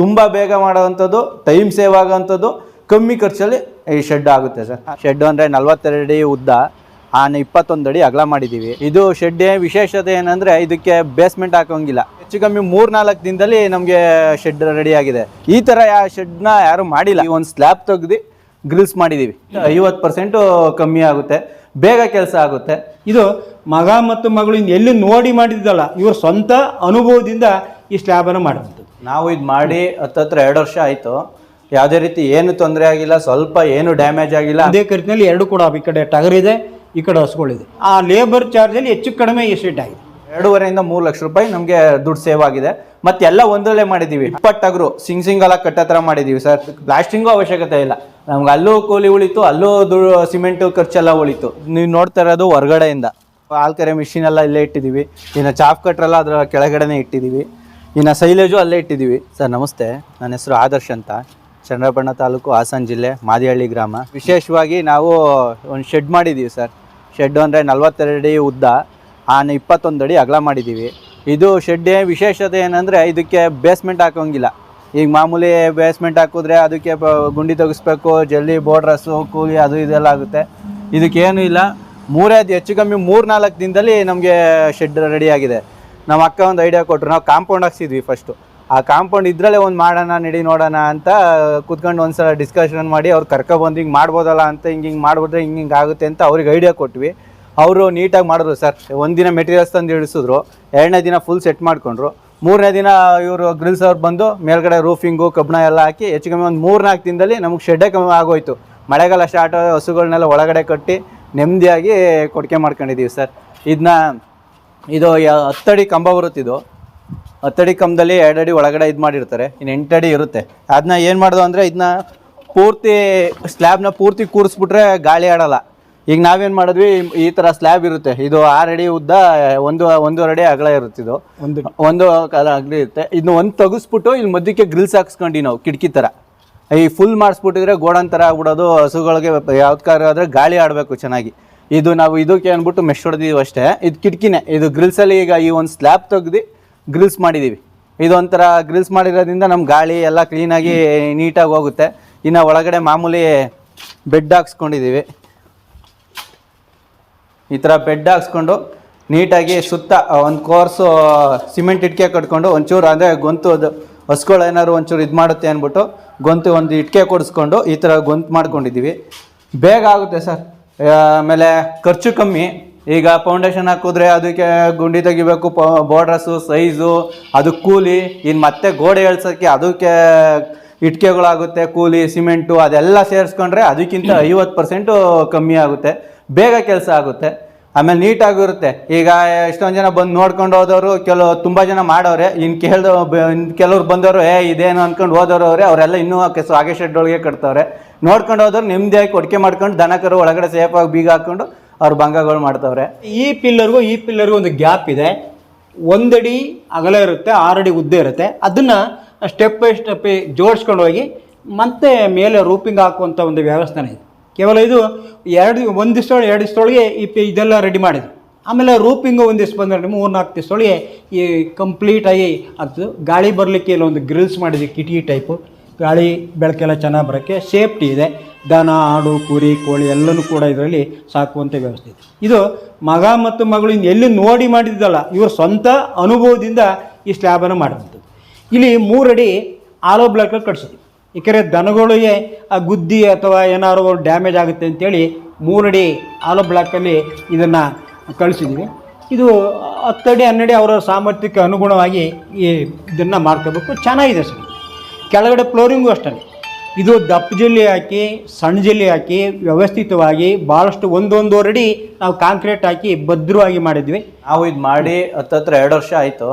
ತುಂಬ ಬೇಗ ಮಾಡೋವಂಥದ್ದು time save ಆಗೋವಂಥದ್ದು, ಕಮ್ಮಿ ಖರ್ಚಲ್ಲಿ ಈ ಶೆಡ್ ಆಗುತ್ತೆ ಸರ್. ಶೆಡ್ ಅಂದರೆ ನಲ್ವತ್ತೆರಡು ಅಡಿ ಉದ್ದ, ಆನೆ ಇಪ್ಪತ್ತೊಂದು ಅಡಿ ಅಗಲ ಮಾಡಿದ್ದೀವಿ. ಇದು ಶೆಡ್ ವಿಶೇಷತೆ ಏನಂದರೆ ಇದಕ್ಕೆ ಬೇಸ್ಮೆಂಟ್ ಹಾಕೋಂಗಿಲ್ಲ ಹೆಚ್ಚು ಕಮ್ಮಿ ಮೂರು ನಾಲ್ಕು ದಿನದಲ್ಲಿ ನಮಗೆ ಶೆಡ್ ರೆಡಿ ಆಗಿದೆ. ಈ ಥರ ಆ ಶೆಡ್ನ ಯಾರು ಮಾಡಿಲ್ಲ. ಈ ಒಂದು ಸ್ಲ್ಯಾಬ್ ತೆಗ್ದು ಗ್ರಿಲ್ಸ್ ಮಾಡಿದ್ದೀವಿ. ಐವತ್ತು ಪರ್ಸೆಂಟು ಕಮ್ಮಿ ಆಗುತ್ತೆ. ಬೇಗ ಕೆಲಸ ಆಗುತ್ತೆ. ಇದು ಮಗ ಮತ್ತು ಮಗಳು ಇನ್ನು ಎಲ್ಲಿ ನೋಡಿ ಮಾಡಿದ್ದಲ್ಲ ಇವ್ರ ಸ್ವಂತ ಅನುಭವದಿಂದ ಈ ಸ್ಲ್ಯಾಬನ್ನು ಮಾಡುವಂಥದ್ದು ನಾವು ಇದು ಮಾಡಿ ಹತ್ತತ್ರ ಎರಡು ವರ್ಷ ಆಯಿತು. ಯಾವುದೇ ರೀತಿ ಏನು ತೊಂದರೆ ಆಗಿಲ್ಲ ಸ್ವಲ್ಪ ಏನು ಡ್ಯಾಮೇಜ್ ಆಗಿಲ್ಲ. ಅದೇ ಖರ್ಚಿನಲ್ಲಿ ಎರಡು ಕೂಡ ಈ ಕಡೆ ಟಗರಿದೆ ಇದೆ ಈ ಕಡೆ ಹಸುಗಳಿದೆ. ಆ ಲೇಬರ್ ಚಾರ್ಜಲ್ಲಿ ಹೆಚ್ಚು ಕಡಿಮೆ ಎಸ್ಟೇಟ್ ಆಗಿದೆ. ಎರಡೂವರೆಯಿಂದ ಮೂರು ಲಕ್ಷ ರೂಪಾಯಿ ನಮಗೆ ದುಡ್ಡು ಸೇವ್ ಆಗಿದೆ. ಮತ್ತೆ ಎಲ್ಲ ಒಂದರಲ್ಲೇ ಮಾಡಿದ್ದೀವಿ ಟಗರು ಸಿಂಗ್ ಸಿಂಗಲ್ಲ ಥರ ಮಾಡಿದ್ದೀವಿ ಸರ್. ಪ್ಲಾಸ್ಟಿಂಗು ಅವಶ್ಯಕತೆ ಇಲ್ಲ. ನಮ್ಗೆ ಅಲ್ಲೂ ಕೂಲಿ ಉಳಿತು ಅಲ್ಲೂ ದುಡ್ಡು ಸಿಮೆಂಟು ಖರ್ಚೆಲ್ಲ ಉಳಿತು. ನೀವು ನೋಡ್ತಾ ಇರೋದು ಹೊರಗಡೆಯಿಂದ. ಆಲ್ಕರೆ ಮಿಷಿನ್ ಎಲ್ಲ ಇಲ್ಲೇ ಇಟ್ಟಿದ್ದೀವಿ. ಇನ್ನು ಚಾಪ್ ಕಟ್ರೆಲ್ಲ ಅದರ ಕೆಳಗಡೆನೇ ಇಟ್ಟಿದ್ದೀವಿ. ಇನ್ನು ಸೈಲೇಜು ಅಲ್ಲೇ ಇಟ್ಟಿದ್ದೀವಿ. ಸರ್, ನಮಸ್ತೆ. ನನ್ನ ಹೆಸರು ಆದರ್ಶ್ ಅಂತ. ಚಂದ್ರಬಣ್ಣ ತಾಲೂಕು ಹಾಸನ ಜಿಲ್ಲೆ ಮಾದಿಹಳ್ಳಿ ಗ್ರಾಮ. ವಿಶೇಷವಾಗಿ ನಾವು ಒಂದು ಶೆಡ್ ಮಾಡಿದ್ದೀವಿ ಸರ್. ಶೆಡ್ ಅಂದರೆ ನಲ್ವತ್ತೆರಡು ಅಡಿ ಉದ್ದ, ಆನೆ ಇಪ್ಪತ್ತೊಂದು ಅಡಿ ಅಗಲ ಮಾಡಿದ್ದೀವಿ. ಇದು ಶೆಡ್ ವಿಶೇಷತೆ ಏನಂದರೆ ಇದಕ್ಕೆ ಬೇಸ್ಮೆಂಟ್ ಹಾಕೋಂಗಿಲ್ಲ. ಈಗ ಮಾಮೂಲಿ ಬೇಸ್ಮೆಂಟ್ ಹಾಕಿದ್ರೆ ಅದಕ್ಕೆ ಗುಂಡಿ ತೆಗಿಸ್ಬೇಕು, ಜಲ್ಲಿ ಬೋರ್ಡ್ರಸ್ಸು ಕೂಲಿ ಅದು ಇದೆಲ್ಲ ಆಗುತ್ತೆ. ಇದಕ್ಕೇನು ಇಲ್ಲ. ಮೂರೇ ಹೆಚ್ಚು ಕಮ್ಮಿ ಮೂರು ನಾಲ್ಕು ದಿನದಲ್ಲಿ ನಮಗೆ ಶೆಡ್ ರೆಡಿ ಆಗಿದೆ. ನಮ್ಮ ಅಕ್ಕ ಒಂದು ಐಡಿಯಾ ಕೊಟ್ಟರು ನಾವು ಕಾಂಪೌಂಡ್ ಹಾಕ್ಸಿದ್ವಿ ಫಸ್ಟು ಆ ಕಾಂಪೌಂಡ್ ಇದ್ರಲ್ಲೇ ಒಂದು ಮಾಡೋಣ, ನಡಿ ನೋಡೋಣ ಅಂತ ಕೂತ್ಕೊಂಡು ಒಂದ್ಸಲ ಡಿಸ್ಕಷನ್ ಮಾಡಿ ಅವ್ರು ಕರ್ಕೊಬಂದು ಹಿಂಗೆ ಮಾಡ್ಬೋದಲ್ಲ ಅಂತ ಹಿಂಗೆ ಹಿಂಗೆ ಮಾಡಿಬಿಟ್ರೆ ಹಿಂಗೆ ಹಿಂಗೆ ಆಗುತ್ತೆ ಅಂತ ಅವ್ರಿಗೆ ಐಡಿಯಾ ಕೊಟ್ವಿ. ಅವರು ನೀಟಾಗಿ ಮಾಡಿದ್ರು ಸರ್. ಒಂದಿನ ಮೆಟೀರಿಯಲ್ಸ್ ತಂದು ಇಳಿಸಿದ್ರು. ಎರಡನೇ ದಿನ ಫುಲ್ ಸೆಟ್ ಮಾಡಿಕೊಂಡ್ರು. ಮೂರನೇ ದಿನ ಇವರು ಗ್ರಿಲ್ಸ್ ಅವ್ರು ಬಂದು ಮೇಲ್ಗಡೆ ರೂಫಿಂಗು ಕಬ್ಬಣ ಎಲ್ಲ ಹಾಕಿ ಹೆಚ್ಚು ಕಮ್ಮಿ ಒಂದು ಮೂರು ನಾಲ್ಕು ದಿನದಲ್ಲಿ ನಮಗೆ ಶೆಡ್ಡೇ ಕಮ್ಮಿ ಆಗೋಯ್ತು. ಮಳೆಗಾಲ ಸ್ಟಾರ್ಟ್ ಹಸುಗಳನ್ನೆಲ್ಲ ಒಳಗಡೆ ಕಟ್ಟಿ ನೆಮ್ಮದಿಯಾಗಿ ಕೊಡುಗೆ ಮಾಡ್ಕೊಂಡಿದ್ದೀವಿ ಸರ್. ಇದನ್ನ ಇದು ಹತ್ತಡಿ ಕಂಬ ಬರುತ್ತಿದ್ದು ಹತ್ತಡಿ ಕಂಬದಲ್ಲಿ ಎರಡಡಿ ಒಳಗಡೆ ಇದು ಮಾಡಿರ್ತಾರೆ. ಇನ್ನು ಎಂಟಡಿ ಇರುತ್ತೆ. ಅದನ್ನ ಏನು ಮಾಡೋದು ಅಂದರೆ ಇದನ್ನ ಪೂರ್ತಿ ಸ್ಲ್ಯಾಬ್ನ ಪೂರ್ತಿ ಕೂರಿಸ್ಬಿಟ್ರೆ ಗಾಳಿ ಆಡಲ್ಲ. ಈಗ ನಾವೇನು ಮಾಡಿದ್ವಿ ಈ ಥರ ಸ್ಲ್ಯಾಬ್ ಇರುತ್ತೆ. ಇದು ಆರು ಅಡಿ ಉದ್ದ ಒಂದು ಒಂದೂವರೆ ಅಡಿ ಅಗಲ ಇರುತ್ತೆ ಇದು. ಒಂದು ಒಂದು ಕಾಲ ಅಗಲ ಇರುತ್ತೆ. ಇದನ್ನ ಒಂದು ತೆಗಿಸ್ಬಿಟ್ಟು ಇಲ್ಲಿ ಮಧ್ಯಕ್ಕೆ ಗ್ರಿಲ್ಸ್ ಹಾಕ್ಸ್ಕೊಂಡು ನಾವು ಕಿಟಕಿ ಥರ ಈ ಫುಲ್ ಮಾಡಿಸ್ಬಿಟ್ಟಿದ್ರೆ ಗೋಡನ್ ಥರ ಆಗ್ಬಿಡೋದು, ಹಸುಗಳಿಗೆ ಆದರೆ ಗಾಳಿ ಆಡಬೇಕು ಚೆನ್ನಾಗಿ. ಇದು ನಾವು ಇದಕ್ಕೆ ಅಂದ್ಬಿಟ್ಟು ಮೆಶ್ ಹೊಡೆದಿದ್ದೀವಿ ಅಷ್ಟೇ. ಇದು ಕಿಟಕಿನೇ, ಇದು ಗ್ರಿಲ್ಸಲ್ಲಿ ಈಗ ಈ ಒಂದು ಸ್ಲ್ಯಾಬ್ ತೆಗ್ದು ಗ್ರಿಲ್ಸ್ ಮಾಡಿದ್ದೀವಿ ಇದೊಂಥರ ಗ್ರಿಲ್ಸ್ ಮಾಡಿರೋದ್ರಿಂದ ನಮ್ಮ ಗಾಳಿ ಎಲ್ಲ ಕ್ಲೀನಾಗಿ ನೀಟಾಗಿ ಹೋಗುತ್ತೆ. ಇನ್ನು ಒಳಗಡೆ ಮಾಮೂಲಿ ಬೆಡ್ ಹಾಕ್ಸ್ಕೊಂಡಿದ್ದೀವಿ ಈ ಥರ ಬೆಡ್ ಹಾಕ್ಸ್ಕೊಂಡು ನೀಟಾಗಿ ಸುತ್ತ ಒಂದು ಕೋರ್ಸು ಸಿಮೆಂಟ್ ಇಟ್ಕೆ ಕಟ್ಕೊಂಡು ಒಂಚೂರು ಅಂದರೆ ಗೊಂತು ಅದು ಹಸ್ಗಳು ಏನಾದ್ರು ಒಂಚೂರು ಇದು ಮಾಡುತ್ತೆ ಅಂದ್ಬಿಟ್ಟು ಗೊಂತು ಒಂದು ಇಟ್ಕೆ ಕೊಡಿಸ್ಕೊಂಡು ಈ ಥರ ಗೊಂತು ಮಾಡ್ಕೊಂಡಿದ್ದೀವಿ. ಬೇಗ ಆಗುತ್ತೆ ಸರ್. ಆಮೇಲೆ ಖರ್ಚು ಕಮ್ಮಿ. ಈಗ ಫೌಂಡೇಶನ್ ಹಾಕಿದ್ರೆ ಅದಕ್ಕೆ ಗುಂಡಿ ತೆಗಿಬೇಕು ಬಾರ್ಡ್ರಸ್ಸು ಸೈಜು ಅದು ಕೂಲಿ ಇನ್ನು ಮತ್ತೆ ಗೋಡೆ ಎಳ್ಸೋಕ್ಕೆ ಅದಕ್ಕೆ ಇಟ್ಕೆಗಳಾಗುತ್ತೆ, ಕೂಲಿ ಸಿಮೆಂಟು ಅದೆಲ್ಲ ಸೇರಿಸ್ಕೊಂಡ್ರೆ ಅದಕ್ಕಿಂತ ಐವತ್ತು ಪರ್ಸೆಂಟು ಕಮ್ಮಿ ಆಗುತ್ತೆ. ಬೇಗ ಕೆಲಸ ಆಗುತ್ತೆ. ಆಮೇಲೆ ನೀಟಾಗಿರುತ್ತೆ ಈಗ ಎಷ್ಟೊಂದು ಜನ ಬಂದು ನೋಡ್ಕೊಂಡು ಹೋದವರು, ಕೆಲವು ತುಂಬ ಜನ ಮಾಡೋರೆ. ಇನ್ನು ಕೇಳ್ದ ಇನ್ನು ಕೆಲವ್ರು ಬಂದವರು, ಏ, ಇದೇನು? ಅಂದ್ಕೊಂಡು ಹೋದವರು ಅವರೇ, ಅವರೆಲ್ಲ ಇನ್ನೂ ಕೆಸು, ಹಾಗೆ ಶೆಡ್ ಒಳಗೆ ಕಟ್ತವ್ರೆ. ನೋಡ್ಕೊಂಡು ಹೋದವ್ರು ನೆಮ್ಮದಿಯಾಗಿ ಕೊಡ್ಕೆ ಮಾಡ್ಕೊಂಡು ದನಕರು ಒಳಗಡೆ ಸೇಫಾಗಿ ಬೀಗ ಹಾಕ್ಕೊಂಡು ಅವ್ರು ಭಂಗಗಳು ಮಾಡ್ತವ್ರೆ. ಈ ಪಿಲ್ಲರ್ಗೂ ಈ ಪಿಲ್ಲರ್ಗೂ ಒಂದು ಗ್ಯಾಪ್ ಇದೆ. ಒಂದಡಿ ಅಗಲ ಇರುತ್ತೆ, ಆರಡಿ ಉದ್ದ ಇರುತ್ತೆ. ಅದನ್ನು ಸ್ಟೆಪ್ ಬೈ ಸ್ಟೆಪ್ ಜೋಡಿಸ್ಕೊಂಡು ಹೋಗಿ ಮತ್ತೆ ಮೇಲೆ ರೂಪಿಂಗ್ ಹಾಕುವಂಥ ಒಂದು ವ್ಯವಸ್ಥೆನೇ ಇದೆ. ಕೇವಲ ಇದು ಎರಡು ಒಂದು ದಿವಸ ಎರಡು ದಿವಸದೊಳಗೆ ಈ ಇದೆಲ್ಲ ರೆಡಿ ಮಾಡಿದ್ರು. ಆಮೇಲೆ ರೂಪಿಂಗು ಒಂದು ದಿವಸ ಬಂದರೆ ಮೂರು ನಾಲ್ಕು ದಿವಸದೊಳಗೆ ಈ ಕಂಪ್ಲೀಟಾಗಿ ಅದು ಗಾಳಿ ಬರಲಿಕ್ಕೆ ಇಲ್ಲೊಂದು ಗ್ರಿಲ್ಸ್ ಮಾಡಿದ್ವಿ, ಕಿಟಕಿ ಟೈಪು ಗಾಳಿ ಬೆಳಕೆಲ್ಲ ಚೆನ್ನಾಗಿ ಬರೋಕ್ಕೆ ಸೇಫ್ಟಿ ಇದೆ. ದನ, ಆಡು, ಕುರಿ, ಕೋಳಿ ಎಲ್ಲನೂ ಕೂಡ ಇದರಲ್ಲಿ ಸಾಕುವಂಥ ವ್ಯವಸ್ಥೆ ಇದೆ. ಇದು ಮಗ ಮತ್ತು ಮಗಳು ಎಲ್ಲಿ ನೋಡಿ ಮಾಡಿದ್ದಲ್ಲ, ಇವ್ರ ಸ್ವಂತ ಅನುಭವದಿಂದ ಈ ಸ್ಲ್ಯಾಬನ್ನು ಮಾಡುವಂಥದ್ದು ಇಲ್ಲಿ ಮೂರಡಿ ಆಲೋ ಬ್ಲಾಕಲ್ಲಿ ಕಟ್ಸಿದ್ವಿ. ಏಕೆಂದರೆ ದನಗಳಿಗೆ ಆ ಗುದ್ದಿ ಅಥವಾ ಏನಾದ್ರು ಡ್ಯಾಮೇಜ್ ಆಗುತ್ತೆ ಅಂತೇಳಿ ಮೂರಡಿ ಆಲೋ ಬ್ಲಾಕಲ್ಲಿ ಇದನ್ನು ಕಳಿಸಿದ್ವಿ. ಇದು ಹತ್ತಡಿ, ಹನ್ನೆರಡು ಅವರ ಸಾಮರ್ಥ್ಯಕ್ಕೆ ಅನುಗುಣವಾಗಿ ಈ ಇದನ್ನು ಮಾಡ್ಕೋಬೇಕು. ಚೆನ್ನಾಗಿದೆ ಸರ್. ಕೆಳಗಡೆ ಫ್ಲೋರಿಂಗು ಅಷ್ಟೇ. ಇದು ದಪ್ಪ ಜಲ್ಲಿ ಹಾಕಿ, ಸಣ್ಣ ಜಲ್ಲಿ ಹಾಕಿ ವ್ಯವಸ್ಥಿತವಾಗಿ ಭಾಳಷ್ಟು ಒಂದೊಂದೂವರೆ ಅಡಿ ನಾವು ಕಾಂಕ್ರೀಟ್ ಹಾಕಿ ಭದ್ರವಾಗಿ ಮಾಡಿದ್ವಿ. ನಾವು ಇದು ಮಾಡಿ ಹತ್ತತ್ರ ಎರಡು ವರ್ಷ ಆಯಿತು.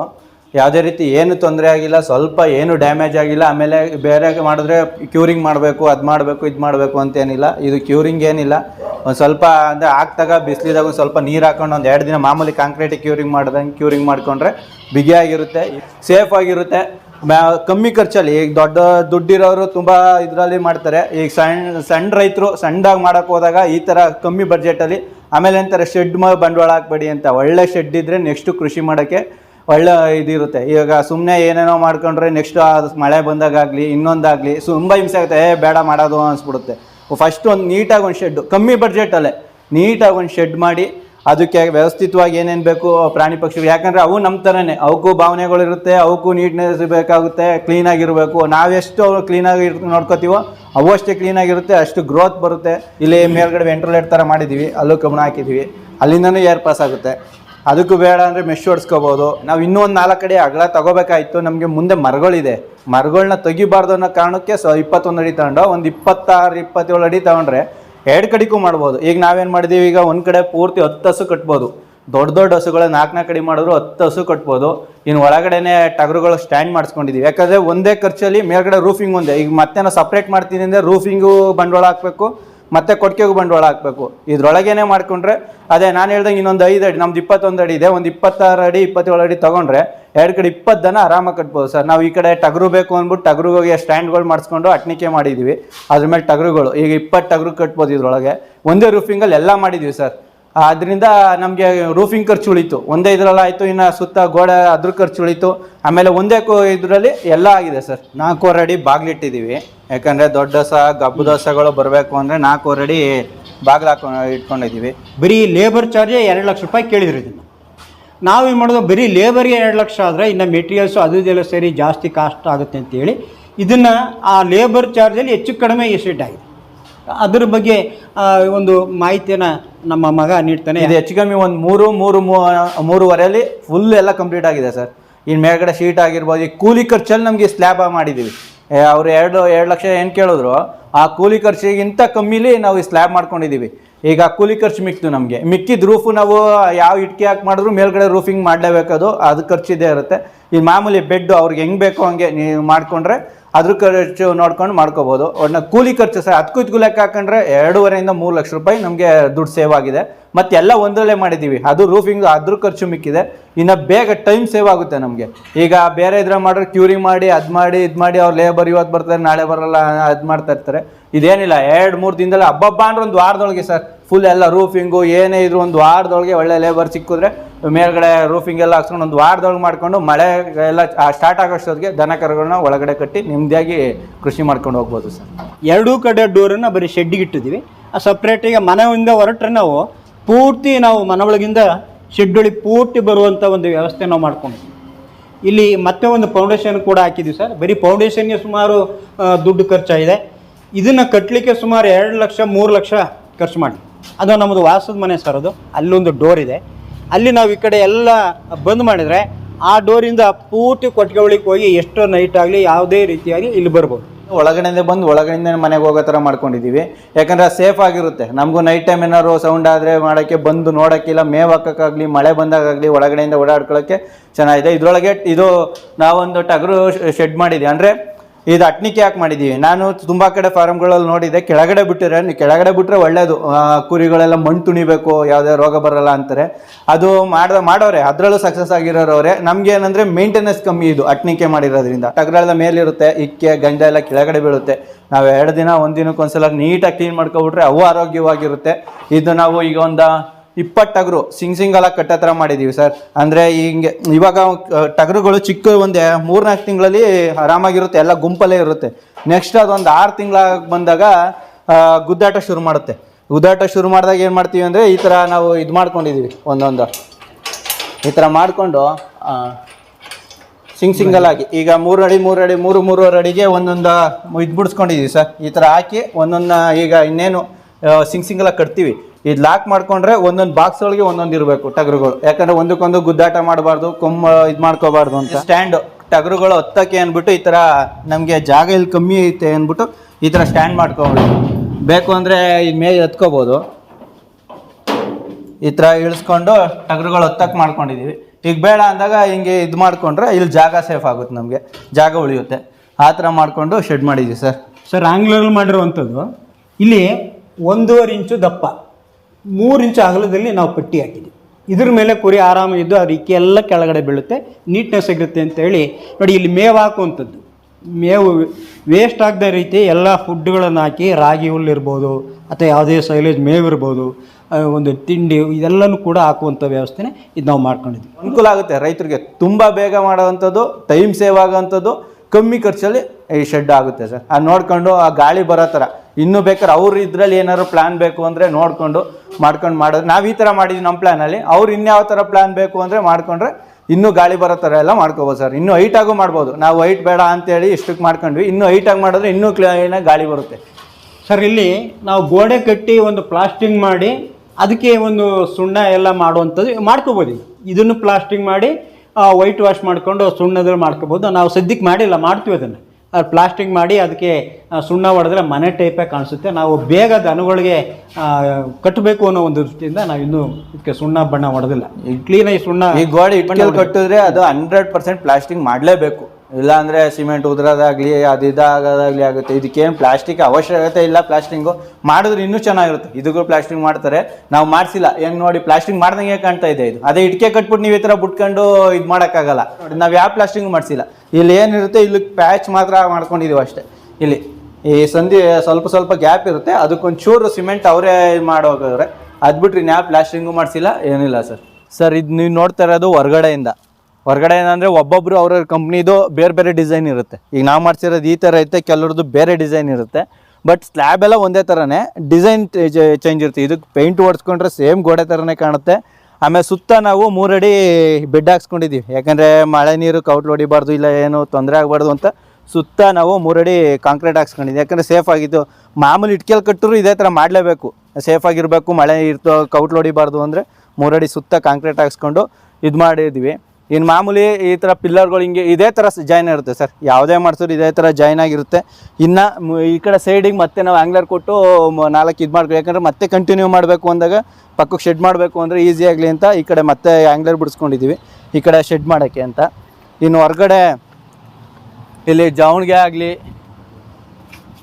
ಯಾವುದೇ ರೀತಿ ಏನು ತೊಂದರೆ ಆಗಿಲ್ಲ, ಸ್ವಲ್ಪ ಏನು ಡ್ಯಾಮೇಜ್ ಆಗಿಲ್ಲ, ಆಮೇಲೆ ಬೇರೆ ಮಾಡಿದ್ರೆ ಕ್ಯೂರಿಂಗ್ ಮಾಡಬೇಕು, ಅದು ಮಾಡಬೇಕು, ಇದು ಮಾಡಬೇಕು ಅಂತೇನಿಲ್ಲ. ಇದು ಕ್ಯೂರಿಂಗ್ ಏನಿಲ್ಲ. ಒಂದು ಸ್ವಲ್ಪ ಅಂದರೆ ಹಾಕ್ದಾಗ ಬಿಸಿಲಿದಾಗ ಒಂದು ಸ್ವಲ್ಪ ನೀರು ಹಾಕೊಂಡು ಒಂದು ಎರಡು ದಿನ ಮಾಮೂಲಿ ಕಾಂಕ್ರೀಟಿಗೆ ಕ್ಯೂರಿಂಗ್ ಮಾಡ್ದಂಗೆ ಕ್ಯೂರಿಂಗ್ ಮಾಡಿಕೊಂಡ್ರೆ ಬಿಗಿಯಾಗಿರುತ್ತೆ ಸೇಫ್ ಆಗಿರುತ್ತೆ. ಮ್ಯಾ ಕಮ್ಮಿ ಖರ್ಚಲ್ಲಿ ಈಗ ದೊಡ್ಡ ದುಡ್ಡಿರೋರು ತುಂಬ ಇದರಲ್ಲಿ ಮಾಡ್ತಾರೆ. ಈಗ ಸಣ್ಣ ಸಣ್ಣ ರೈತರು ಸಣ್ಣದಾಗಿ ಮಾಡೋಕೆ ಹೋದಾಗ ಈ ಥರ ಕಮ್ಮಿ ಬಜೆಟಲ್ಲಿ ಆಮೇಲೆ ಅಂತಾರೆ ಶೆಡ್ ಮ ಬಂಡವಾಳ ಹಾಕ್ಬೇಡಿ ಅಂತ. ಒಳ್ಳೆ ಶೆಡ್ ಇದ್ದರೆ ನೆಕ್ಸ್ಟು ಕೃಷಿ ಮಾಡೋಕ್ಕೆ ಒಳ್ಳೆ ಇದಿರುತ್ತೆ. ಇವಾಗ ಸುಮ್ಮನೆ ಏನೇನೋ ಮಾಡ್ಕೊಂಡ್ರೆ ನೆಕ್ಸ್ಟ್ ಮಳೆ ಬಂದಾಗಲಿ ಇನ್ನೊಂದಾಗಲಿ, ತುಂಬ ಹಿಂಸೆ ಆಗುತ್ತೆ. ಏ, ಬೇಡ ಮಾಡೋದು ಅನಿಸ್ಬಿಡುತ್ತೆ. ಫಸ್ಟ್ ಒಂದು ನೀಟಾಗಿ ಒಂದು ಶೆಡ್ ಕಮ್ಮಿ ಬಡ್ಜೆಟಲ್ಲೇ ನೀಟಾಗಿ ಒಂದು ಶೆಡ್ ಮಾಡಿ, ಅದಕ್ಕೆ ವ್ಯವಸ್ಥಿತವಾಗಿ ಏನೇನು ಬೇಕು, ಪ್ರಾಣಿ ಪಕ್ಷಿಗಳು. ಯಾಕಂದರೆ ಅವು ನಮ್ಮ ಥರನೇ ಅವಕ್ಕೂ ಭಾವನೆಗಳಿರುತ್ತೆ ಅವಕ್ಕೂ ನೀಟ್ನೆಸ್ ಬೇಕಾಗುತ್ತೆ ಕ್ಲೀನಾಗಿರಬೇಕು ನಾವೆಷ್ಟು ಕ್ಲೀನಾಗಿ ನೋಡ್ಕೋತೀವೋ, ಅವು ಅಷ್ಟೇ ಕ್ಲೀನಾಗಿರುತ್ತೆ ಅಷ್ಟು ಗ್ರೋತ್ ಬರುತ್ತೆ. ಇಲ್ಲಿ ಮೇಲ್ಗಡೆ ವೆಂಟ್ರಲೇಟ್ ಥರ ಮಾಡಿದ್ದೀವಿ ಅಲ್ಲೂ ಗಮನ ಹಾಕಿದ್ದೀವಿ ಅಲ್ಲಿಂದನೂ ಏರ್ ಪಾಸ್ ಆಗುತ್ತೆ. ಅದಕ್ಕೂ ಬೇಡ ಅಂದರೆ ಮೆಶ್ ಹೊಡ್ಸ್ಕೋಬೋದು ನಾವು ಇನ್ನೂ ಒಂದು ನಾಲ್ಕು ಕಡೆ ಅಗಲ ತಗೋಬೇಕಾಯ್ತು. ನಮಗೆ ಮುಂದೆ ಮರಗಳಿದೆ. ಮರಗಳನ್ನ ತೆಗಿಬಾರ್ದು ಅನ್ನೋ ಕಾರಣಕ್ಕೆ ಸೊ ಇಪ್ಪತ್ತೊಂದು ಅಡಿ ತಗೊಂಡು ಒಂದು ಇಪ್ಪತ್ತಾರು, ಇಪ್ಪತ್ತೇಳು ಅಡಿ ತಗೊಂಡ್ರೆ ಎರಡು ಕಡೆಗೂ ಮಾಡ್ಬೋದು. ಈಗ ನಾವೇನು ಮಾಡಿದ್ದೀವಿ ಈಗ ಒಂದು ಕಡೆ ಪೂರ್ತಿ ಹತ್ತು ಹಸು ಕಟ್ಬೋದು. ದೊಡ್ಡ ದೊಡ್ಡ ಹಸುಗಳ ನಾಲ್ಕು ನಾಲ್ಕು ಕಡೆ ಮಾಡಿದ್ರು ಹತ್ತು ಹಸು ಕಟ್ಬೋದು. ಇನ್ನು ಒಳಗಡೆನೆ ಟಗರುಗಳು ಸ್ಟ್ಯಾಂಡ್ ಮಾಡಿಸ್ಕೊಂಡಿದ್ದೀವಿ ಯಾಕಂದರೆ ಒಂದೇ ಖರ್ಚಲ್ಲಿ ಮೇಲ್ಗಡೆ ರೂಫಿಂಗ್ ಒಂದೇ. ಈಗ ಮತ್ತೆ ನಾವು ಸಪ್ರೇಟ್ ಮಾಡ್ತೀನಿ ಅಂದರೆ ರೂಫಿಂಗು ಬಂಡವಾಳ ಹಾಕಬೇಕು. ಮತ್ತೆ ಕೊಟ್ಟಿಗೆ ಬಂಡವಾಳ ಹಾಕಬೇಕು. ಇದ್ರೊಳಗೇನೆ ಮಾಡ್ಕೊಂಡ್ರೆ, ಅದೇ ನಾನು ಹೇಳ್ದಂಗೆ ಇನ್ನೊಂದು ಐದು ಅಡಿ, ನಮ್ದು ಇಪ್ಪತ್ತೊಂದು ಅಡಿ ಇದೆ, ಒಂದು ಇಪ್ಪತ್ತಾರು ಅಡಿ, ಇಪ್ಪತ್ತೇಳು ಅಡಿ ತೊಗೊಂಡ್ರೆ ಎರಡು ಕಡೆ ಇಪ್ಪತ್ತು ಜನ ಆರಾಮಾಗಿ ಕಟ್ಬೋದು. ಸರ್, ನಾವು ಈ ಕಡೆ ಟಗರು ಬೇಕು ಅಂದ್ಬಿಟ್ಟು ಟಗರುಗೋಗಿ ಸ್ಟ್ಯಾಂಡ್ಗಳು ಮಾಡಿಸ್ಕೊಂಡು ಅಟ್ನಿಕೆ ಮಾಡಿದ್ದೀವಿ ಅದ್ರ ಮೇಲೆ ಟಗರುಗಳು, ಈಗ ಇಪ್ಪತ್ತು ಟಗರು ಕಟ್ಬೋದು ಇದ್ರೊಳಗೆ. ಒಂದೇ ರೂಫಿಂಗಲ್ಲಿ ಎಲ್ಲ ಮಾಡಿದ್ದೀವಿ ಸರ್. ಅದರಿಂದ ನಮಗೆ ರೂಫಿಂಗ್ ಖರ್ಚು ಉಳಿತು. ಒಂದೇ ಇದರಲ್ಲಿ ಆಯಿತು ಇನ್ನು ಸುತ್ತ ಗೋಡೆ ಅದ್ರ ಖರ್ಚು ಉಳಿತು. ಆಮೇಲೆ ಒಂದೇ ಕೋ ಇದರಲ್ಲಿ ಎಲ್ಲ ಆಗಿದೆ ಸರ್. ನಾಲ್ಕೂವರೆ ಅಡಿ ಬಾಗಿಲಿಟ್ಟಿದ್ದೀವಿ ಯಾಕಂದರೆ ದೊಡ್ಡ ದೋಸ ಗಬ್ಬು ದೋಸೆಗಳು ಬರಬೇಕು ಅಂದರೆ ನಾಲ್ಕೂವರೆ ಅಡಿ ಬಾಗಿಲು ಹಾಕೊ ಇಟ್ಕೊಂಡಿದ್ದೀವಿ ಬರೀ ಲೇಬರ್ ಚಾರ್ಜೇ ಎರಡು ಲಕ್ಷ ರೂಪಾಯಿ ಕೇಳಿದ್ರು ಇದನ್ನು. ನಾವು ಏನು ಮಾಡೋದು ಬರೀ ಲೇಬರ್ಗೆ ಎರಡು ಲಕ್ಷ ಆದರೆ ಇನ್ನು ಮೆಟೀರಿಯಲ್ಸು ಅದು ಇದೆಲ್ಲ ಸೇರಿ ಜಾಸ್ತಿ ಕಾಸ್ಟ್ ಆಗುತ್ತೆ ಅಂತೇಳಿ ಇದನ್ನು ಆ ಲೇಬರ್ ಚಾರ್ಜಲ್ಲಿ ಹೆಚ್ಚು ಕಡಿಮೆ ಎಸ್ಟೇಟ್ ಆಗಿದೆ? ಅದ್ರ ಬಗ್ಗೆ ಒಂದು ಮಾಹಿತಿಯನ್ನು ನಮ್ಮ ಮಗ ನೀಡ್ತಾನೆ. ಇದು ಹೆಚ್ಚು ಕಮ್ಮಿ ಒಂದು ಮೂರು ಮೂರು ಮೂರುವರೆಯಲ್ಲಿ ಫುಲ್ ಎಲ್ಲ ಕಂಪ್ಲೀಟ್ ಆಗಿದೆ ಸರ್. ಇನ್ನು ಮೇಲ್ಗಡೆ ಶೀಟ್ ಆಗಿರ್ಬೋದು, ಈ ಕೂಲಿ ಖರ್ಚಲ್ಲಿ ನಮಗೆ ಸ್ಲ್ಯಾಬ್ ಮಾಡಿದ್ದೀವಿ ಅವರು ಎರಡು ಎರಡು ಲಕ್ಷ ಏನು ಕೇಳಿದ್ರು, ಆ ಕೂಲಿ ಖರ್ಚಿಗಿಂತ ಕಮ್ಮಿಲಿ ನಾವು ಈ ಸ್ಲ್ಯಾಬ್ ಮಾಡ್ಕೊಂಡಿದ್ದೀವಿ ಈಗ ಕೂಲಿ ಖರ್ಚು ಮಿಕ್ತು ನಮಗೆ. ಮಿಕ್ಕಿದ ರೂಫು ನಾವು ಯಾವ ಇಟ್ಕೆ ಹಾಕಿ ಮಾಡಿದ್ರು ಮೇಲ್ಗಡೆ ರೂಫಿಂಗ್ ಮಾಡಲೇಬೇಕದು ಅದು ಖರ್ಚಿದೆ ಇರುತ್ತೆ. ಈ ಮಾಮೂಲಿ ಬೆಡ್ ಅವ್ರಿಗೆ ಹೆಂಗೆ ಬೇಕೋ ಹಂಗೆ ನೀವು ಮಾಡಿಕೊಂಡ್ರೆ ಅದ್ರ ಖರ್ಚು ನೋಡ್ಕೊಂಡು ಮಾಡ್ಕೋಬೋದು. ಒಟ್ಟು ಕೂಲಿ ಖರ್ಚು ಸರ್ ಅದಕ್ಕೂ ಇದಕ್ಕೂ ಲೆಕ್ಕ ಹಾಕೊಂಡ್ರೆ ಎರಡೂವರೆಯಿಂದ ಮೂರು ಲಕ್ಷ ರೂಪಾಯಿ ನಮಗೆ ದುಡ್ಡು ಸೇವ್ ಆಗಿದೆ. ಮತ್ತೆಲ್ಲ ಒಂದರಲ್ಲೇ ಮಾಡಿದ್ದೀವಿ. ಅದು ರೂಫಿಂಗ್ ಅದ್ರ ಖರ್ಚು ಮಿಕ್ಕಿದೆ. ಇನ್ನು ಬೇಗ ಟೈಮ್ ಸೇವ್ ಆಗುತ್ತೆ ನಮಗೆ. ಈಗ ಬೇರೆ ಇದ್ರ ಮಾಡ್ರೆ ಕ್ಯೂರಿಂಗ್ ಮಾಡಿ, ಅದು ಮಾಡಿ, ಇದು ಮಾಡಿ ಅವ್ರು ಲೇಬರ್ ಇವತ್ತು ಬರ್ತಾರೆ, ನಾಳೆ ಬರಲ್ಲ, ಅದು ಮಾಡ್ತಾ ಇರ್ತಾರೆ. ಇದೇನಿಲ್ಲ, ಎರಡು ಮೂರು ದಿನದಲ್ಲಿ ಹಬ್ಬಬ್ಬ ಅಂದ್ರೆ ಒಂದು ವಾರದೊಳಗೆ ಸರ್. ಫುಲ್ ಎಲ್ಲ ರೂಫಿಂಗು ಏನೇ ಇದ್ರು ಒಂದು ವಾರದೊಳಗೆ ಒಳ್ಳೆ ಲೇಬರ್ ಸಿಕ್ಕಿದ್ರೆ ಮೇಲ್ಗಡೆ ರೂಫಿಂಗ್ ಎಲ್ಲ ಹಾಕ್ಸ್ಕೊಂಡು ಒಂದು ವಾರದೊಳಗೆ ಮಾಡ್ಕೊಂಡು ಮಳೆ ಎಲ್ಲ ಸ್ಟಾರ್ಟ್ ಆಗೋಷ್ಟೊತ್ತಿಗೆ ದನ ಕರುಗಳನ್ನ ಒಳಗಡೆ ಕಟ್ಟಿ ನೆಮ್ಮದಿಯಾಗಿ ಕೃಷಿ ಮಾಡ್ಕೊಂಡು ಹೋಗ್ಬೋದು ಸರ್. ಎರಡೂ ಕಡೆ ಡೋರನ್ನು ಬರೀ ಶೆಡ್ಡಿಗೆ ಇಟ್ಟಿದ್ದೀವಿ. ಆ ಸಪ್ರೇಟಿಗೆ ಮನೆಯಿಂದ ಹೊರಟ್ರೆ ನಾವು ಪೂರ್ತಿ ನಾವು ಮನೆ ಒಳಗಿಂದ ಶೆಡ್ಡೊಳಗೆ ಪೂರ್ತಿ ಬರುವಂಥ ಒಂದು ವ್ಯವಸ್ಥೆ ನಾವು ಮಾಡ್ಕೊಂಡು. ಇಲ್ಲಿ ಮತ್ತೆ ಒಂದು ಫೌಂಡೇಶನ್ ಕೂಡ ಹಾಕಿದ್ದೀವಿ ಸರ್. ಬರೀ ಫೌಂಡೇಶನ್ಗೆ ಸುಮಾರು ದುಡ್ಡು ಖರ್ಚಾಗಿದೆ. ಇದನ್ನು ಕಟ್ಟಲಿಕ್ಕೆ ಸುಮಾರು ಎರಡು ಲಕ್ಷ, ಮೂರು ಲಕ್ಷ ಖರ್ಚು ಮಾಡಿ. ಅದು ನಮ್ಮದು ವಾಸದ ಮನೆ ಸರ್ ಅದು. ಅಲ್ಲೊಂದು ಡೋರ್ ಇದೆ. ಅಲ್ಲಿ ನಾವು ಈ ಕಡೆ ಎಲ್ಲ ಬಂದ್ ಮಾಡಿದರೆ ಆ ಡೋರಿಂದ ಪೂರ್ತಿ ಕೊಟ್ಟಿಗೆ ಹೋಗಿ ಎಷ್ಟೋ ನೈಟ್ ಆಗಲಿ ಯಾವುದೇ ರೀತಿಯಾಗಿ ಇಲ್ಲಿ ಬರ್ಬೋದು. ಒಳಗಡೆಯಿಂದ ಬಂದು ಒಳಗಡೆಯಿಂದ ಮನೆಗೆ ಹೋಗೋ ಥರ ಮಾಡ್ಕೊಂಡಿದ್ದೀವಿ. ಯಾಕಂದ್ರೆ ಸೇಫ್ ಆಗಿರುತ್ತೆ. ನಮಗೂ ನೈಟ್ ಟೈಮ್ ಏನಾದ್ರು ಸೌಂಡ್ ಆದರೆ ಮಾಡೋಕ್ಕೆ ಬಂದು ನೋಡೋಕ್ಕಿಲ್ಲ, ಮೇವು ಹಾಕೋಕ್ಕಾಗಲಿ, ಮಳೆ ಬಂದಾಗಲಿ ಒಳಗಡೆಯಿಂದ ಓಡಾಡ್ಕೊಳ್ಳೋಕ್ಕೆ ಚೆನ್ನಾಗಿದೆ. ಇದರೊಳಗೆ ಇದು ನಾವೊಂದು ಟಗರು ಶೆಡ್ ಮಾಡಿದ್ವಿ. ಅಂದರೆ ಇದು ಅಟ್ನಿಕೆ ಯಾಕೆ ಮಾಡಿದ್ದೀವಿ ನಾನು ತುಂಬ ಕಡೆ ಫಾರ್ಮ್ಗಳಲ್ಲಿ ನೋಡಿದೆ ಕೆಳಗಡೆ ಬಿಟ್ಟರೆ ಕೆಳಗಡೆ ಬಿಟ್ಟರೆ ಒಳ್ಳೇದು. ಆ, ಕುರಿಗಳೆಲ್ಲ ಮಣ್ಣು ತುಣಿಬೇಕು ಯಾವುದೇ ರೋಗ ಬರಲ್ಲ ಅಂತಾರೆ. ಅದು ಮಾಡ್ದ ಮಾಡೋರೆ ಅದರಲ್ಲೂ ಸಕ್ಸಸ್ ಆಗಿರೋರವ್ರೆ. ನಮ್ಗೆ ಏನಂದ್ರೆ ಮೇಂಟೆನೆನ್ಸ್ ಕಮ್ಮಿ ಇದು ಅಟ್ನಿಕೆ ಮಾಡಿರೋದ್ರಿಂದ. ಟಗರೆಲ್ಲ ಮೇಲಿರುತ್ತೆ ಇಕ್ಕೆ ಗಂಜ ಎಲ್ಲ ಕೆಳಗಡೆ ಬೀಳುತ್ತೆ. ನಾವು ಎರಡು ದಿನ ಒಂದು ದಿನಕ್ಕೆ ಒಂದ್ಸಲ ನೀಟಾಗಿ ಕ್ಲೀನ್ ಮಾಡ್ಕೊಬಿಟ್ರೆ ಅವು ಆರೋಗ್ಯವಾಗಿರುತ್ತೆ. ಇದು ನಾವು ಈಗ ಒಂದು ಇಪ್ಪತ್ತು ಟಗರು ಸಿಂಗ್ ಸಿಂಗಲ್ಲ ಕಟ್ಟೋ ಥರ ಮಾಡಿದ್ದೀವಿ ಸರ್. ಅಂದರೆ ಹಿಂಗೆ, ಇವಾಗ ಟಗರುಗಳು ಚಿಕ್ಕ ಒಂದು, ಮೂರ್ನಾಲ್ಕು ತಿಂಗಳಲ್ಲಿ ಆರಾಮಾಗಿರುತ್ತೆ, ಎಲ್ಲ ಗುಂಪಲ್ಲೇ ಇರುತ್ತೆ. ನೆಕ್ಸ್ಟ್ ಅದೊಂದು ಆರು ತಿಂಗಳ ಬಂದಾಗ ಗುದ್ದಾಟ ಶುರು ಮಾಡುತ್ತೆ. ಗುದ್ದಾಟ ಶುರು ಮಾಡಿದಾಗ ಏನು ಮಾಡ್ತೀವಿ ಅಂದರೆ, ಈ ಥರ ನಾವು ಇದು ಮಾಡ್ಕೊಂಡಿದ್ದೀವಿ ಒಂದೊಂದು. ಈ ಥರ ಮಾಡಿಕೊಂಡು ಸಿಂಗ್ ಸಿಂಗಲ್ ಆಗಿ ಈಗ ಮೂರು ಅಡಿ ಮೂರು ಅಡಿ ಮೂರು ಮೂರುವರೆ ಅಡಿಗೆ ಒಂದೊಂದು ಇದು ಬಿಡಿಸ್ಕೊಂಡಿದ್ದೀವಿ ಸರ್. ಈ ಥರ ಹಾಕಿ ಒಂದೊಂದು, ಈಗ ಇನ್ನೇನು ಸಿಂಗ್ ಸಿಂಗಲಾಗಿ ಕಟ್ತೀವಿ. ಇದು ಲಾಕ್ ಮಾಡ್ಕೊಂಡ್ರೆ ಒಂದೊಂದು ಬಾಕ್ಸ್ ಒಳಗೆ ಒಂದೊಂದು ಇರಬೇಕು ಟಗರುಗಳು. ಯಾಕಂದ್ರೆ ಒಂದಕ್ಕೊಂದು ಗುದ್ದಾಟ ಮಾಡಬಾರ್ದು ಕೊಮ್ಮ ಇದು ಮಾಡ್ಕೋಬಾರ್ದು ಅಂತ. ಸ್ಟ್ಯಾಂಡ್ ಟಗರುಗಳು ಹತ್ತಕ್ಕೆ ಅಂದ್ಬಿಟ್ಟು ಈ ಥರ ನಮಗೆ ಜಾಗ ಇಲ್ಲಿ ಕಮ್ಮಿ ಐತೆ ಅಂದ್ಬಿಟ್ಟು ಈ ಥರ ಸ್ಟ್ಯಾಂಡ್ ಮಾಡ್ಕೊಬೋದು. ಬೇಕು ಅಂದರೆ ಇದು ಮೇಲೆ ಎತ್ಕೋಬೋದು. ಈ ಥರ ಇಳಿಸ್ಕೊಂಡು ಟಗರುಗಳು ಹತ್ತಕ್ಕೆ ಮಾಡ್ಕೊಂಡಿದ್ದೀವಿ ಈಗ ಬೇಡ ಅಂದಾಗ ಹಿಂಗೆ ಇದು ಮಾಡ್ಕೊಂಡ್ರೆ ಇಲ್ಲಿ ಜಾಗ ಸೇಫ್ ಆಗುತ್ತೆ ನಮಗೆ. ಜಾಗ ಉಳಿಯುತ್ತೆ. ಆ ಥರ ಮಾಡಿಕೊಂಡು ಶೆಡ್ ಮಾಡಿದ್ದೀವಿ ಸರ್. ಸರ್ ಆಂಗ್ಲರಲ್ಲಿ ಮಾಡಿರುವಂಥದ್ದು ಇಲ್ಲಿ ಒಂದೂವರೆ ಇಂಚು ದಪ್ಪ. ಮೂರು ಇಂಚು ಅಗಲದಲ್ಲಿ ನಾವು ಪಟ್ಟಿ ಹಾಕಿದ್ದೀವಿ ಇದ್ರ ಮೇಲೆ ಕುರಿ ಆರಾಮಾಗಿದ್ದು ಆ ಇಕ್ಕಿ ಎಲ್ಲ ಕೆಳಗಡೆ ಬೀಳುತ್ತೆ. ನೀಟ್ನೆಸ್ ಆಗಿರುತ್ತೆ ಅಂತೇಳಿ ನೋಡಿ, ಇಲ್ಲಿ ಮೇವು ಹಾಕುವಂಥದ್ದು. ಮೇವು ವೇಸ್ಟ್ ಆಗದ ರೀತಿ ಎಲ್ಲ ಫುಡ್ಗಳನ್ನು ಹಾಕಿ ರಾಗಿ ಹುಲ್ಲು ಇರ್ಬೋದು, ಅಥವಾ ಯಾವುದೇ ಸೈಲೇಜ್ ಮೇವು ಇರ್ಬೋದು ಒಂದು ತಿಂಡಿ ಇದೆಲ್ಲನೂ ಕೂಡ ಹಾಕುವಂಥ ವ್ಯವಸ್ಥೆನೇ ಇದು ನಾವು ಮಾಡ್ಕೊಂಡಿದ್ವಿ. ಅನುಕೂಲ ಆಗುತ್ತೆ. ರೈತರಿಗೆ ತುಂಬ ಬೇಗ ಮಾಡೋವಂಥದ್ದು ಟೈಮ್ ಸೇವ್ ಆಗೋವಂಥದ್ದು ಕಮ್ಮಿ ಖರ್ಚಲ್ಲಿ ಈ ಶೆಡ್ ಆಗುತ್ತೆ ಸರ್. ಅದು ನೋಡ್ಕೊಂಡು ಆ ಗಾಳಿ ಬರೋ ಥರ ಇನ್ನೂ ಬೇಕಾದ್ರೆ ಅವ್ರು ಇದರಲ್ಲಿ ಏನಾದ್ರು ಪ್ಲ್ಯಾನ್ ಬೇಕು ಅಂದರೆ ನೋಡಿಕೊಂಡು ಮಾಡ್ಕೊಂಡು ಮಾಡೋದು. ನಾವು ಈ ಥರ ಮಾಡಿದ್ವಿ ನಮ್ಮ ಪ್ಲ್ಯಾನಲ್ಲಿ ಅವ್ರು ಇನ್ಯಾವ ಥರ ಪ್ಲ್ಯಾನ್ ಬೇಕು ಅಂದರೆ ಮಾಡ್ಕೊಂಡ್ರೆ ಇನ್ನೂ ಗಾಳಿ ಬರೋ ಥರ ಎಲ್ಲ ಮಾಡ್ಕೋಬೋದು ಸರ್. ಇನ್ನೂ ಹೈಟಾಗೂ ಮಾಡ್ಬೋದು. ನಾವು ಹೈಟ್ ಬೇಡ ಅಂತೇಳಿ ಇಷ್ಟಕ್ಕೆ ಮಾಡ್ಕೊಂಡ್ವಿ. ಇನ್ನೂ ಹೈಟಾಗಿ ಮಾಡಿದ್ರೆ ಇನ್ನೂ ಕ್ಲೀನಾಗಿ ಗಾಳಿ ಬರುತ್ತೆ. ಸರ್, ಇಲ್ಲಿ ನಾವು ಗೋಡೆ ಕಟ್ಟಿ ಒಂದು ಪ್ಲಾಸ್ಟಿಂಗ್ ಮಾಡಿ, ಅದಕ್ಕೆ ಒಂದು ಸುಣ್ಣ ಎಲ್ಲ ಮಾಡುವಂಥದ್ದು ಮಾಡ್ಕೋಬೋದು. ಇದನ್ನು ಪ್ಲಾಸ್ಟಿಂಗ್ ಮಾಡಿ ವೈಟ್ ವಾಶ್ ಮಾಡ್ಕೊಂಡು ಸುಣ್ಣದಲ್ಲಿ ಮಾಡ್ಕೋಬೋದು ನಾವು ಸದ್ಯಕ್ಕೆ ಮಾಡಿಲ್ಲ ಮಾಡ್ತೀವಿ ಅದನ್ನು. ಪ್ಲಾಸ್ಟಿಂಗ್ ಮಾಡಿ ಅದಕ್ಕೆ ಸುಣ್ಣ ಹೊಡೆದ್ರೆ ಮನೆ ಟೈಪೇ ಕಾಣಿಸುತ್ತೆ. ನಾವು ಬೇಗ ದನಗಳಿಗೆ ಕಟ್ಟಬೇಕು ಅನ್ನೋ ಒಂದು ದೃಷ್ಟಿಯಿಂದ ನಾವು ಇನ್ನೂ ಇದಕ್ಕೆ ಸುಣ್ಣ ಬಣ್ಣ ಹೊಡೆದಿಲ್ಲ ಕ್ಲೀನಾಗಿ ಸುಣ್ಣ ಈ ಗೋಡೆ ಇಟ್ಟು ಕಟ್ಟಿದ್ರೆ ಅದು ಹಂಡ್ರೆಡ್ ಪರ್ಸೆಂಟ್ ಪ್ಲಾಸ್ಟಿಕ್ ಮಾಡಲೇಬೇಕು. ಇಲ್ಲಾಂದ್ರೆ ಸಿಮೆಂಟ್ ಉದುರೋದಾಗಲಿ, ಅದು ಇದಾಗೋದಾಗಲಿ ಆಗುತ್ತೆ. ಇದಕ್ಕೇನು ಪ್ಲಾಸ್ಟಿಕ್ ಅವಶ್ಯಕತೆ ಇಲ್ಲ ಪ್ಲಾಸ್ಟಿಂಗು ಮಾಡಿದ್ರೆ ಇನ್ನೂ ಚೆನ್ನಾಗಿರುತ್ತೆ. ಇದಕ್ಕೂ ಪ್ಲಾಸ್ಟಿಂಗ್ ಮಾಡ್ತಾರೆ. ನಾವು ಮಾಡಿಸಿಲ್ಲ. ಹೆಂಗ್ ನೋಡಿ ಪ್ಲಾಸ್ಟಿಂಗ್ ಮಾಡ್ದಂಗೆ ಕಾಣ್ತಾ ಇದೆ ಇದು. ಅದೇ ಇಟ್ಕೆ ಕಟ್ಬಿಟ್ಟು ನೀವು ಈ ಥರ ಬಿಟ್ಕೊಂಡು ಇದು ಮಾಡೋಕ್ಕಾಗಲ್ಲ. ನೋಡಿ, ನಾವು ಯಾವ ಪ್ಲಾಸ್ಟಿಂಗ್ ಮಾಡಿಸಿಲ್ಲ. ಇಲ್ಲಿ ಏನಿರುತ್ತೆ, ಇಲ್ಲಿ ಪ್ಯಾಚ್ ಮಾತ್ರ ಮಾಡ್ಕೊಂಡಿದೀವಿ ಅಷ್ಟೇ. ಇಲ್ಲಿ ಈ ಸಂಧಿ ಸ್ವಲ್ಪ ಸ್ವಲ್ಪ ಗ್ಯಾಪ್ ಇರುತ್ತೆ. ಅದಕ್ಕೊಂಚೂರು ಸಿಮೆಂಟ್ ಅವರೇ ಮಾಡೋಗಾದ್ರೆ ಅದು ಬಿಟ್ರೆ ಯಾವ ಪ್ಲಾಸ್ಟಿಂಗು ಮಾಡಿಸಿಲ್ಲ, ಏನಿಲ್ಲ ಸರ್. ಸರ್, ಇದು ನೀವು ನೋಡ್ತಾ ಇರೋದು ಹೊರಗಡೆಯಿಂದ. ಹೊರಗಡೆ ಏನಂದರೆ ಒಬ್ಬೊಬ್ಬರು ಅವ್ರವ್ರ ಕಂಪ್ನಿದು ಬೇರೆ ಬೇರೆ ಡಿಸೈನ್ ಇರುತ್ತೆ. ಈಗ ನಾವು ಮಾಡ್ಸಿರೋದು ಈ ಥರ ಐತೆ, ಕೆಲವ್ರದ್ದು ಬೇರೆ ಡಿಸೈನ್ ಇರುತ್ತೆ. ಬಟ್ ಸ್ಲ್ಯಾಬ್ ಎಲ್ಲ ಒಂದೇ ಥರನೇ ಡಿಸೈನ್ ಚೇಂಜ್ ಇರುತ್ತೆ. ಇದಕ್ಕೆ ಪೇಂಟ್ ಹೊಡೆಸ್ಕೊಂಡ್ರೆ ಸೇಮ್ ಗೋಡೆ ಥರನೇ ಕಾಣುತ್ತೆ. ಆಮೇಲೆ ಸುತ್ತ ನಾವು ಮೂರಡಿ ಬೆಡ್ ಹಾಕ್ಸ್ಕೊಂಡಿದ್ದೀವಿ ಯಾಕಂದರೆ ಮಳೆ ನೀರು ಕೌಟ್ಲು ಹೊಡಿಬಾರ್ದು, ಇಲ್ಲ ಏನು ತೊಂದರೆ ಆಗಬಾರ್ದು ಅಂತ ಸುತ್ತ ನಾವು ಮೂರಡಿ ಕಾಂಕ್ರೀಟ್ ಹಾಕ್ಸ್ಕೊಂಡಿದ್ವಿ. ಯಾಕಂದರೆ ಸೇಫ್ ಆಗಿತ್ತು ಮಾಮೂಲಿ ಇಟ್ಕೆಲ್ ಕಟ್ಟರು ಇದೇ ಥರ ಮಾಡಲೇಬೇಕು. ಸೇಫ್ ಆಗಿರಬೇಕು, ಮಳೆ ಇರ್ತೋ, ಕೌಟ್ಲು ಹೊಡಿಬಾರ್ದು ಅಂದರೆ ಮೂರಡಿ ಸುತ್ತ ಕಾಂಕ್ರೀಟ್ ಹಾಕ್ಸ್ಕೊಂಡು ಇದು ಮಾಡಿದ್ವಿ. ಇನ್ನು ಮಾಮೂಲಿ ಈ ಥರ ಪಿಲ್ಲರ್ಗಳು ಹಿಂಗೆ ಇದೇ ಥರ ಜಾಯ್ನ್ ಇರುತ್ತೆ ಸರ್. ಯಾವುದೇ ಮಾಡಿಸಿದ್ರು ಇದೇ ಥರ ಜಾಯ್ನ್ ಆಗಿರುತ್ತೆ. ಇನ್ನು ಈ ಕಡೆ ಸೈಡಿಗೆ ಮತ್ತೆ ನಾವು ಆ್ಯಂಗ್ಲರ್ ಕೊಟ್ಟು ನಾಲ್ಕು ಇದು ಮಾಡ್ಬೇಕು. ಯಾಕಂದರೆ ಮತ್ತೆ ಕಂಟಿನ್ಯೂ ಮಾಡಬೇಕು ಅಂದಾಗ ಪಕ್ಕಕ್ಕೆ ಶೆಡ್ ಮಾಡಬೇಕು ಅಂದರೆ ಈಸಿ ಆಗಲಿ ಅಂತ ಈ ಕಡೆ ಮತ್ತೆ ಆ್ಯಂಗ್ಲರ್ ಬಿಡಿಸ್ಕೊಂಡಿದ್ದೀವಿ ಈ ಕಡೆ ಶೆಡ್ ಮಾಡೋಕ್ಕೆ ಅಂತ. ಇನ್ನು ಹೊರಗಡೆ ಇಲ್ಲಿ ಜಾವಣಿಗೆ ಆಗಲಿ,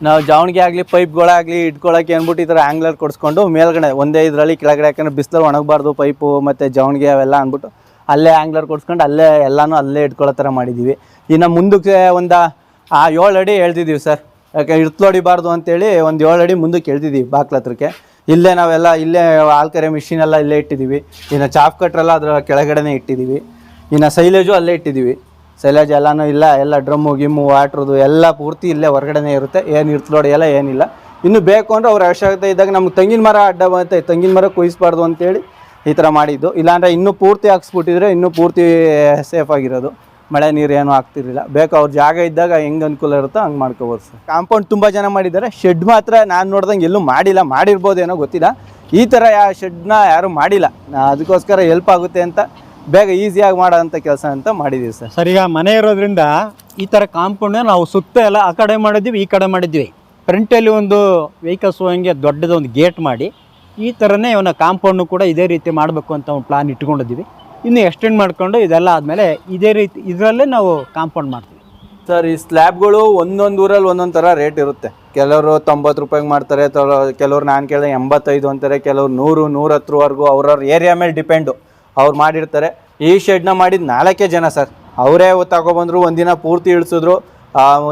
ನಾವು ಜಾವಣಿಗೆ ಆಗಲಿ, ಪೈಪ್ಗಳಾಗಲಿ ಇಟ್ಕೊಳ್ಳೋಕೆ ಅಂದ್ಬಿಟ್ಟು ಈ ಥರ ಆ್ಯಂಗ್ಲರ್ ಕೊಡಿಸ್ಕೊಂಡು ಮೇಲ್ಗಡೆ ಒಂದೇ ಇದರಲ್ಲಿ ಕೆಳಗಡೆ ಯಾಕಂದ್ರೆ ಬಿಸಿಲು ಒಣಗಬಾರ್ದು ಪೈಪು ಮತ್ತು ಜಾವಣಿಗೆ ಅವೆಲ್ಲ ಅಂದ್ಬಿಟ್ಟು ಅಲ್ಲೇ ಆ್ಯಂಗ್ಲರ್ ಕೊಡ್ಸ್ಕೊಂಡು ಅಲ್ಲೇ ಎಲ್ಲನೂ ಅಲ್ಲೇ ಇಟ್ಕೊಳ್ಳೋ ಥರ ಮಾಡಿದ್ದೀವಿ ಇನ್ನು ಮುಂದಕ್ಕೆ ಒಂದು, ಆ ಏಳು ಅಡಿ ಹೇಳ್ತಿದ್ದೀವಿ ಸರ್ ಯಾಕೆ ಇರ್ತಲು ಹೊಡಿಬಾರ್ದು ಅಂತೇಳಿ ಒಂದು ಏಳು ಅಡಿ ಮುಂದಕ್ಕೆ ಹೇಳ್ತಿದ್ದೀವಿ ಬಾಕ್ಲತ್ರಕ್ಕೆ. ಇಲ್ಲೇ ನಾವೆಲ್ಲ ಇಲ್ಲೇ ಆಲ್ಕರೆ ಮಿಷಿನ್ ಎಲ್ಲ ಇಲ್ಲೇ ಇಟ್ಟಿದ್ದೀವಿ ಇನ್ನು ಚಾಪ್ ಕಟ್ರೆಲ್ಲ ಅದರ ಕೆಳಗಡೆನೇ ಇಟ್ಟಿದ್ದೀವಿ ಇನ್ನು ಸೈಲೇಜು ಅಲ್ಲೇ ಇಟ್ಟಿದ್ದೀವಿ ಸೈಲೇಜ್ ಎಲ್ಲನೂ ಇಲ್ಲ, ಎಲ್ಲ ಡ್ರಮ್ಮು, ಗಿಮ್ಮು, ವಾಟ್ರದು ಎಲ್ಲ ಪೂರ್ತಿ ಇಲ್ಲೇ ಹೊರಗಡೆನೇ ಇರುತ್ತೆ. ಏನು ಇರ್ತಲೋಡಿ ಎಲ್ಲ ಏನಿಲ್ಲ. ಇನ್ನು ಬೇಕು ಅಂದರೆ ಅವ್ರ ಅವಶ್ಯಕತೆ ಇದ್ದಾಗ ನಮ್ಗೆ ತೆಂಗಿನ ಮರ ಅಡ್ಡ ಬಂತೆ ತೆಂಗಿನ ಮರ ಕುಯಿಸ್ಬಾರ್ದು ಅಂತೇಳಿ ಈ ಥರ ಮಾಡಿದ್ದು. ಇಲ್ಲಾಂದರೆ ಇನ್ನೂ ಪೂರ್ತಿ ಹಾಕ್ಸ್ಬಿಟ್ಟಿದ್ರೆ ಇನ್ನೂ ಪೂರ್ತಿ ಸೇಫ್ ಆಗಿರೋದು. ಮಳೆ ನೀರು ಏನೂ ಆಗ್ತಿರಲಿಲ್ಲ ಬೇಕು ಅವ್ರ ಜಾಗ ಇದ್ದಾಗ ಹೆಂಗೆ ಅನುಕೂಲ ಇರುತ್ತೋ ಹಂಗೆ ಮಾಡ್ಕೋಬೋದು ಸರ್. ಕಾಂಪೌಂಡ್ ತುಂಬ ಜನ ಮಾಡಿದ್ದಾರೆ. ಶೆಡ್ ಮಾತ್ರ ನಾನು ನೋಡ್ದಂಗೆ ಎಲ್ಲೂ ಮಾಡಿಲ್ಲ. ಮಾಡಿರ್ಬೋದೇನೋ ಗೊತ್ತಿಲ್ಲ. ಈ ಥರ ಯಾ ಶೆಡ್ನ ಯಾರೂ ಮಾಡಿಲ್ಲ. ಅದಕ್ಕೋಸ್ಕರ ಹೆಲ್ಪ್ ಆಗುತ್ತೆ ಅಂತ ಬೇಗ ಈಸಿಯಾಗಿ ಮಾಡೋಂಥ ಕೆಲಸ ಅಂತ ಮಾಡಿದ್ದೀವಿ ಸರ್. ಸರ್, ಈಗ ಮನೆ ಇರೋದ್ರಿಂದ ಈ ಥರ ಕಾಂಪೌಂಡ್ ನಾವು ಸುತ್ತ ಎಲ್ಲ ಆ ಕಡೆ ಮಾಡಿದ್ವಿ ಈ ಕಡೆ ಮಾಡಿದ್ವಿ ಫ್ರಂಟಲ್ಲಿ ಒಂದು ವೆಹಿಕಲ್ಸ್ ಹೋಗಂಗೆ ದೊಡ್ಡದೊಂದು ಗೇಟ್ ಮಾಡಿ ಈ ಥರನೇ ಇವನ ಕಾಂಪೌಂಡು ಕೂಡ ಇದೇ ರೀತಿ ಮಾಡಬೇಕು ಅಂತ ಒಂದು ಪ್ಲಾನ್ ಇಟ್ಕೊಂಡಿದ್ದೀವಿ. ಇನ್ನು ಎಕ್ಸ್ಟೆಂಡ್ ಮಾಡ್ಕೊಂಡು ಇದೆಲ್ಲ ಆದಮೇಲೆ ಇದೇ ರೀತಿ, ಇದರಲ್ಲೇ ನಾವು ಕಾಂಪೌಂಡ್ ಮಾಡ್ತೀವಿ. ಸರ್, ಈ ಸ್ಲ್ಯಾಬ್ಗಳು ಒಂದೊಂದು ಊರಲ್ಲಿ ಒಂದೊಂದು ಥರ ರೇಟ್ ಇರುತ್ತೆ. ಕೆಲವರು ತೊಂಬತ್ತು ರೂಪಾಯಿಗೆ ಮಾಡ್ತಾರೆ ಕೆಲವರು ನಾನು ಕೇಳಿದೆ ಎಂಬತ್ತೈದು ಅಂತಾರೆ, ಕೆಲವರು ನೂರು, ನೂರತ್ತರವರೆಗೂ ಅವ್ರವ್ರ ಏರಿಯಾ ಮೇಲೆ ಡಿಪೆಂಡು ಅವ್ರು ಮಾಡಿರ್ತಾರೆ. ಈ ಶೆಡ್ನ ಮಾಡಿದ ನಾಲ್ಕೇ ಜನ ಸರ್. ಅವರೇ ತಗೊಬಂದ್ರು, ಒಂದಿನ ಪೂರ್ತಿ ಇಳಿಸಿದ್ರು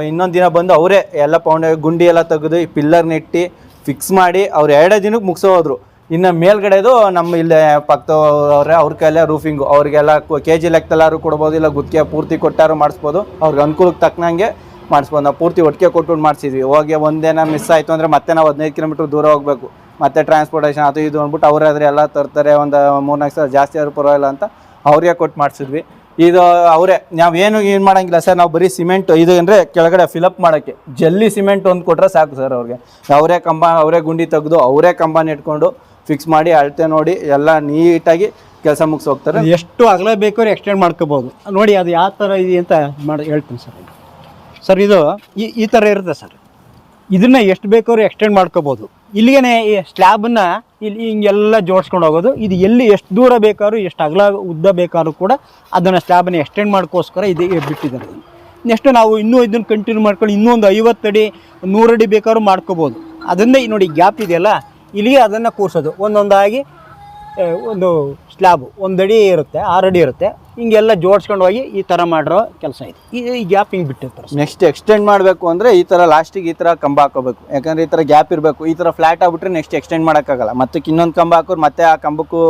ಇನ್ನೊಂದು ದಿನ ಬಂದು ಅವರೇ ಎಲ್ಲ ಪೌಂಡ್, ಗುಂಡಿ ಎಲ್ಲ ತೆಗೆದು ಈ ಪಿಲ್ಲರ್ ನೆಟ್ಟಿ ಫಿಕ್ಸ್ ಮಾಡಿ ಅವ್ರು ಎರಡೇ ದಿನಕ್ಕೆ ಮುಗಿಸೋ ಹೋದ್ರು ಇನ್ನು ಮೇಲ್ಗಡೆದು ನಮ್ಮ ಇಲ್ಲೇ ಪಕ್ಕದವ್ರೆ ಅವ್ರ ಕೈಲೇ ರೂಫಿಂಗು ಅವ್ರಿಗೆಲ್ಲ ಕೆ ಜಿ ಲೆಕ್ಕದಲ್ಲಾರು ಕೊಡ್ಬೋದು, ಇಲ್ಲ ಗುತ್ತಿಗೆ ಪೂರ್ತಿ ಕೊಟ್ಟಾರು ಮಾಡಿಸ್ಬೋದು. ಅವ್ರಿಗೆ ಅನುಕೂಲಕ್ಕೆ ತಕ್ಕನಂಗೆ ಮಾಡಿಸ್ಬೋದು. ನಾವು ಪೂರ್ತಿ ಒಟ್ಟಿಗೆ ಕೊಟ್ಟು ಮಾಡಿಸಿದ್ವಿ. ಹೋಗಿ ಒಂದೇನ ಮಿಸ್ ಆಯಿತು ಅಂದರೆ ಮತ್ತೆ ನಾವು ಹದಿನೈದು ಕಿಲೋಮೀಟ್ರ್ ದೂರ ಹೋಗಬೇಕು. ಮತ್ತೆ ಟ್ರಾನ್ಸ್ಪೋರ್ಟೇಷನ್ ಅದು ಇದು ಅಂದ್ಬಿಟ್ಟು ಅವರಾದರೆ ಎಲ್ಲ ತರ್ತಾರೆ. ಒಂದು ಮೂರ್ನಾಲ್ಕು ಸಾವಿರ ಜಾಸ್ತಿ ಆದರೂ ಪರವಾಗಿಲ್ಲ ಅಂತ ಅವ್ರಿಗೆ ಕೊಟ್ಟು ಮಾಡಿಸಿದ್ವಿ. ಇದು ಅವರೇ, ನಾವು ಏನು ಮಾಡಂಗಿಲ್ಲ ಸರ್, ನಾವು ಬರೀ ಸಿಮೆಂಟ್ ಇದು ಅಂದರೆ ಕೆಳಗಡೆ ಫಿಲಪ್ ಮಾಡೋಕ್ಕೆ. ಜಲ್ಲಿ ಸಿಮೆಂಟ್ ಒಂದು ಕೊಟ್ಟರೆ ಸಾಕು ಸರ್ ಅವ್ರಿಗೆ. ಅವರೇ ಕಂಬ, ಅವರೇ ಗುಂಡಿ ತೆಗೆದು ಅವರೇ ಕಂಬನ ಇಟ್ಕೊಂಡು ಫಿಕ್ಸ್ ಮಾಡಿ ಅಳತೆ ನೋಡಿ ಎಲ್ಲ ನೀಟಾಗಿ ಕೆಲಸ ಮುಗಿಸ್ ಹೋಗ್ತಾರೆ. ಎಷ್ಟು ಅಗಲ ಬೇಕಾದ್ರೂ ಎಕ್ಸ್ಟೆಂಡ್ ಮಾಡ್ಕೋಬೋದು. ನೋಡಿ ಅದು ಯಾವ ಥರ ಇದೆ ಅಂತ ಮಾಡಿ, ಹೇಳ್ತೀನಿ ಸರ್. ಸರ್, ಇದು ಈ ಈ ಥರ ಇರುತ್ತೆ ಸರ್. ಇದನ್ನ ಎಷ್ಟು ಬೇಕಾದ್ರೂ ಎಕ್ಸ್ಟೆಂಡ್ ಮಾಡ್ಕೋಬೋದು. ಇಲ್ಲಿಗೆ ಈ ಸ್ಲ್ಯಾಬನ್ನು ಇಲ್ಲಿ ಹಿಂಗೆಲ್ಲ ಜೋಡಿಸ್ಕೊಂಡು ಹೋಗೋದು. ಇದು ಎಲ್ಲಿ ಎಷ್ಟು ದೂರ ಬೇಕಾದ್ರೂ, ಎಷ್ಟು ಅಗಲ ಉದ್ದ ಬೇಕಾದ್ರೂ ಕೂಡ ಅದನ್ನು ಸ್ಲ್ಯಾಬನ್ನು ಎಕ್ಸ್ಟೆಂಡ್ ಮಾಡೋಕ್ಕೋಸ್ಕರ ಇದು ಬಿಟ್ಟಿದ್ದಾರೆ. ನೆಕ್ಸ್ಟ್ ನಾವು ಇನ್ನೂ ಇದನ್ನು ಕಂಟಿನ್ಯೂ ಮಾಡ್ಕೊಂಡು ಇನ್ನೂ ಒಂದು ಐವತ್ತಡಿ ನೂರಡಿ ಬೇಕಾದ್ರೂ ಮಾಡ್ಕೋಬೋದು. ಅದನ್ನೇ ನೋಡಿ ಗ್ಯಾಪ್ ಇದೆಯಲ್ಲ, ಇಲ್ಲಿಗೆ ಅದನ್ನು ಕೂರಿಸೋದು. ಒಂದೊಂದಾಗಿ ಒಂದು ಸ್ಲ್ಯಾಬು ಒಂದಡಿ ಇರುತ್ತೆ, ಆರಡಿ ಇರುತ್ತೆ. ಹಿಂಗೆಲ್ಲ ಜೋಡಿಸ್ಕೊಂಡು ಹೋಗಿ ಈ ಥರ ಮಾಡಿರೋ ಕೆಲಸ ಇದೆ. ಈ ಗ್ಯಾಪ್ ಹಿಂಗೆ ಬಿಟ್ಟಿರ್ತಾರೆ ನೆಕ್ಸ್ಟ್ ಎಕ್ಸ್ಟೆಂಡ್ ಮಾಡಬೇಕು ಅಂದರೆ ಈ ಥರ ಲಾಸ್ಟಿಗೆ ಈ ಥರ ಕಂಬ ಹಾಕೋಬೇಕು. ಯಾಕಂದ್ರೆ ಈ ಥರ ಗ್ಯಾಪ್ ಇರಬೇಕು. ಈ ಥರ ಫ್ಲಾಟ್ ಆಗ್ಬಿಟ್ರೆ ನೆಕ್ಸ್ಟ್ ಎಕ್ಸ್ಟೆಂಡ್ ಮಾಡೋಕ್ಕಾಗಲ್ಲ. ಮತ್ತೆ ಇನ್ನೊಂದು ಕಂಬ ಹಾಕೋರು ಮತ್ತೆ ಆ ಕಂಬಕ್ಕೂ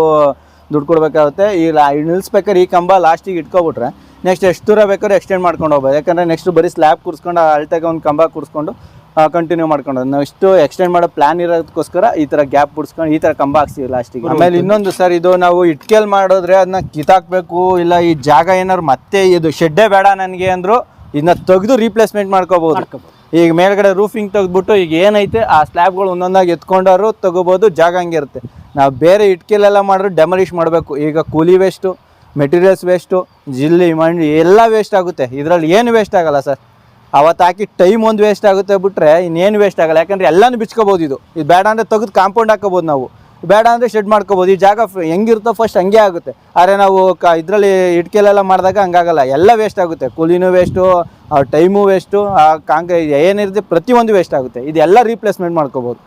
ದುಡ್ಡು ಕೊಡಬೇಕಾಗುತ್ತೆ. ಈ ನಿಲ್ಲಿಸ್ಬೇಕಾದ್ರೆ ಈ ಕಂಬ ಲಾಸ್ಟಿಗೆ ಇಟ್ಕೊಬಿಟ್ರೆ ನೆಕ್ಸ್ಟ್ ಎಷ್ಟು ದೂರ ಬೇಕಾದ್ರೂ ಎಕ್ಸ್ಟೆಂಡ್ ಮಾಡ್ಕೊಂಡು ಹೋಗ್ಬೋದು. ಯಾಕಂದರೆ ನೆಕ್ಸ್ಟ್ ಬರೀ ಸ್ಲ್ಯಾಬ್ ಕೂರಿಸ್ಕೊಂಡು ಅಳ್ತಾಗ ಒಂದು ಕಂಬ ಕೂರಿಸ್ಕೊಂಡು ಕಂಟಿನ್ಯೂ ಮಾಡ್ಕೊಂಡು ನಾವು ಇಷ್ಟು ಎಕ್ಸ್ಟೆಂಡ್ ಮಾಡೋ ಪ್ಲಾನ್ ಇರೋದಕ್ಕೋಸ್ಕರ ಈ ಥರ ಗ್ಯಾಪ್ ಬಿಡಿಸ್ಕೊಂಡು ಈ ಥರ ಕಂಬ ಹಾಕ್ಸಿವಿ ಲಾಸ್ಟಿಗೆ ಆಮೇಲೆ ಇನ್ನೊಂದು ಸರ್ ಇದು ನಾವು ಇಟ್ಕೆಲ್ ಮಾಡಿದ್ರೆ ಅದನ್ನ ಕಿತ್ತಾಕ್ಬೇಕು ಇಲ್ಲ ಈ ಜಾಗ ಏನಾದ್ರು ಮತ್ತೆ ಇದು ಶೆಡ್ಡೇ ಬೇಡ ನನಗೆ ಅಂದ್ರು ಇದನ್ನ ತೆಗೆದು ರೀಪ್ಲೇಸ್ಮೆಂಟ್ ಮಾಡ್ಕೋಬಹುದು ಮಾಡ್ಕೋಬೋದು. ಈಗ ಮೇಲ್ಗಡೆ ರೂಫಿಂಗ್ ತೆಗೆದ್ಬಿಟ್ಟು ಈಗ ಏನೈತೆ ಆ ಸ್ಲ್ಯಾಬ್ಗಳು ಒಂದೊಂದಾಗಿ ಎತ್ಕೊಂಡವರು ತಗೋಬೋದು ಜಾಗ ಹಂಗಿರುತ್ತೆ ನಾವು ಬೇರೆ ಇಟ್ಕೆಲೆಲ್ಲ ಮಾಡಿದ್ರೆ ಡೆಮಲಿಷ್ ಮಾಡಬೇಕು. ಈಗ ಕೂಲಿ ವೇಸ್ಟು ಮೆಟೀರಿಯಲ್ಸ್ ವೇಸ್ಟು ಜಿಲ್ಲಿ ಮಂಡಿ ಎಲ್ಲ ವೇಸ್ಟ್ ಆಗುತ್ತೆ. ಇದರಲ್ಲಿ ಏನು ವೇಸ್ಟ್ ಆಗಲ್ಲ ಸರ್ ಅವತ್ತು ಹಾಕಿ ಟೈಮ್ ಒಂದು ವೇಸ್ಟ್ ಆಗುತ್ತೆ ಬಿಟ್ಟರೆ ಇನ್ನೇನು ವೇಸ್ಟ್ ಆಗಲ್ಲ. ಯಾಕಂದರೆ ಎಲ್ಲನೂ ಬಿಚ್ಕೋಬೋದು ಇದು. ಇದು ಬೇಡ ಅಂದರೆ ತೆಗೆದು ಕಾಂಪೌಂಡ್ ಹಾಕೋಬೋದು ನಾವು. ಬೇಡ ಅಂದರೆ ಶೆಡ್ ಮಾಡ್ಕೋಬೋದು. ಈ ಜಾಗ ಹೆಂಗಿರುತ್ತೋ ಫಸ್ಟ್ ಹಂಗೆ ಆಗುತ್ತೆ. ಆದರೆ ನಾವು ಕ ಇದರಲ್ಲಿ ಇಟ್ಕೆಲೆಲ್ಲ ಮಾಡಿದಾಗ ಹಂಗಾಗಲ್ಲ. ಎಲ್ಲ ವೇಸ್ಟ್ ಆಗುತ್ತೆ. ಕೂಲಿನೂ ವೇಸ್ಟು ಟೈಮು ವೇಸ್ಟು ಆ ಕಾಂಕ್ರೀ ಏನಿರುತ್ತೆ ಪ್ರತಿಯೊಂದು ವೇಸ್ಟ್ ಆಗುತ್ತೆ. ಇದೆಲ್ಲ ರೀಪ್ಲೇಸ್ಮೆಂಟ್ ಮಾಡ್ಕೋಬೋದು.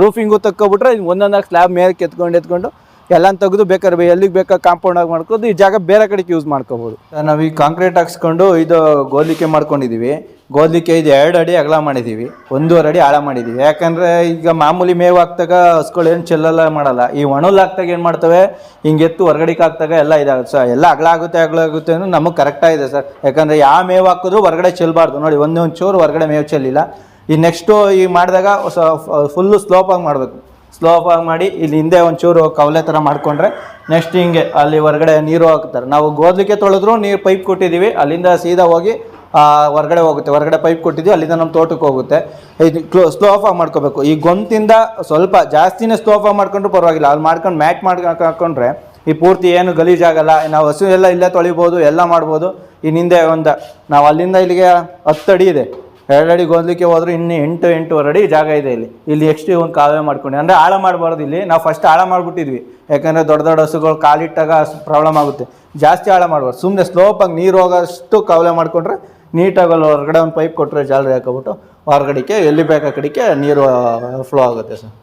ರೂಫಿಂಗು ತಕ್ಕೊಬಿಟ್ರೆ ಒಂದೊಂದಾಗಿ ಸ್ಲ್ಯಾಬ್ ಮೇಲೆ ಎತ್ಕೊಂಡು ಎತ್ಕೊಂಡು ಎಲ್ಲಾನು ತೆಗೆದು ಬೇಕಾದ್ರೆ ಎಲ್ಲಿಗೆ ಬೇಕಾದ್ರೆ ಕಾಂಪೌಂಡ್ ಆಗಿ ಮಾಡ್ಕೊಂಡು ಈ ಜಾಗ ಬೇರೆ ಕಡೆಗೆ ಯೂಸ್ ಮಾಡ್ಕೋಬಹುದು ನಾವು ಈ ಕಾಂಕ್ರೀಟ್ ಹಾಕ್ಸ್ಕೊಂಡು ಇದು ಗೋಲಿಕೆ ಮಾಡ್ಕೊಂಡಿದೀವಿ. ಗೋಲಿಕೆ ಇದು ಎರಡು ಅಡಿ ಅಗಲ ಮಾಡಿದೀವಿ. ಒಂದೂವರೆ ಅಡಿ ಆಳ ಮಾಡಿದೀವಿ. ಯಾಕಂದ್ರೆ ಈಗ ಮಾಮೂಲಿ ಮೇವು ಹಾಕ್ದಾಗ ಹಸ್ಗಳು ಏನು ಚೆಲ್ಲೆಲ್ಲ ಮಾಡಲ್ಲ. ಈ ಒಣಲ್ ಹಾಕ್ದಾಗ ಏನು ಮಾಡ್ತವೆ? ಹಿಂಗೆ ಎತ್ತು ಹೊರಗಡೆಗೆ ಹಾಕ್ದಾಗ ಎಲ್ಲ ಇದಾಗುತ್ತೆ. ಸರ್ ಎಲ್ಲ ಅಗಲ ಆಗುತ್ತೆ ಅಗಲ ಆಗುತ್ತೆ ಅನ್ನೋ ನಮಗೆ ಕರೆಕ್ಟಾಗಿದೆ ಸರ್. ಯಾಕಂದರೆ ಯಾವ ಮೇವು ಹಾಕಿದ್ರು ಹೊರಗಡೆ ಚೆಲ್ಲಬಾರ್ದು ನೋಡಿ ಒಂದೇ ಒಂದು ಚೂರು ಹೊರಗಡೆ ಮೇವು ಚೆಲ್ಲಿಲ್ಲ ಈ ನೆಕ್ಸ್ಟು ಈ ಮಾಡಿದಾಗ ಫುಲ್ಲು ಸ್ಲೋಪಾಗಿ ಮಾಡಬೇಕು. ಸ್ಲೋಪಾಗಿ ಮಾಡಿ, ಇಲ್ಲಿ ಹಿಂದೆ ಒಂಚೂರು ಕವಲೆ ಥರ ಮಾಡಿಕೊಂಡ್ರೆ ನೆಕ್ಸ್ಟ್ ಹಿಂಗೆ ಅಲ್ಲಿ ಹೊರಗಡೆ ನೀರು ಹಾಕ್ತಾರೆ. ನಾವು ಗೋದಲಿಕ್ಕೆ ತೊಳೆದ್ರು ನೀರು ಪೈಪ್ ಕೊಟ್ಟಿದ್ದೀವಿ ಅಲ್ಲಿಂದ ಸೀದಾ ಹೋಗಿ ಹೊರಗಡೆ ಹೋಗುತ್ತೆ. ಹೊರಗಡೆ ಪೈಪ್ ಕೊಟ್ಟಿದ್ದೀವಿ ಅಲ್ಲಿಂದ ನಮ್ಮ ತೋಟಕ್ಕೆ ಹೋಗುತ್ತೆ. ಇದು ಕ್ಲೋ ಸ್ಲೋ ಆಫ್ ಆಗಿ ಮಾಡ್ಕೋಬೇಕು. ಈ ಗೊಂತಿಂದ ಸ್ವಲ್ಪ ಜಾಸ್ತಿನೇ ಸ್ಲೋ ಆಫ್ ಮಾಡ್ಕೊಂಡ್ರು ಪರವಾಗಿಲ್ಲ. ಅಲ್ಲಿ ಮಾಡ್ಕೊಂಡು ಮ್ಯಾಟ್ ಮಾಡ್ಕೊಂಡು ಹಾಕೊಂಡ್ರೆ ಈ ಪೂರ್ತಿ ಏನು ಗಲೀಜಾಗಲ್ಲ ನಾವು ಹಸು ಎಲ್ಲ ಇಲ್ಲೇ ತೊಳಿಬೋದು, ಎಲ್ಲ ಮಾಡ್ಬೋದು. ಇನ್ನಿಂದೆ ಒಂದು, ನಾವು ಅಲ್ಲಿಂದ ಇಲ್ಲಿಗೆ ಹತ್ತು ಅಡಿ ಇದೆ. ಎರಡು ಅಡಿ ಗೋದ್ಲಿಕ್ಕೆ ಹೋದ್ರೆ ಇನ್ನು ಎಂಟು, ಎಂಟೂವರೆ ಅಡಿ ಜಾಗ ಇದೆ ಇಲ್ಲಿ. ಇಲ್ಲಿ ಎಕ್ಸ್ಟ್ರಿ ಒಂದು ಕಾವೇ ಮಾಡ್ಕೊಂಡು, ಅಂದರೆ ಆಳ ಮಾಡಬಾರ್ದು ಇಲ್ಲಿ. ನಾವು ಫಸ್ಟ್ ಆಳ ಮಾಡಿಬಿಟ್ಟಿದ್ವಿ. ಯಾಕಂದರೆ ದೊಡ್ಡ ದೊಡ್ಡ ಹಸುಗಳು ಕಾಲಿಟ್ಟಾಗ ಪ್ರಾಬ್ಲಮ್ ಆಗುತ್ತೆ. ಜಾಸ್ತಿ ಆಳ ಮಾಡಬಾರ್ದು. ಸುಮ್ಮನೆ ಸ್ಲೋಪಾಗಿ ನೀರು ಹೋಗೋಷ್ಟು ಕಾವಲೆ ಮಾಡಿಕೊಂಡ್ರೆ ನೀಟಾಗಿ ಹೊರಗಡೆ ಒಂದು ಪೈಪ್ ಕೊಟ್ಟರೆ ಜಾಲರಿ ಹಾಕೋಬಿಟ್ಟು ಹೊರಗಡೆಗೆ ಎಲ್ಲಿ ಬೇಕಾ ಕಡೆಗೆ ನೀರು ಫ್ಲೋ ಆಗುತ್ತೆ ಸರ್.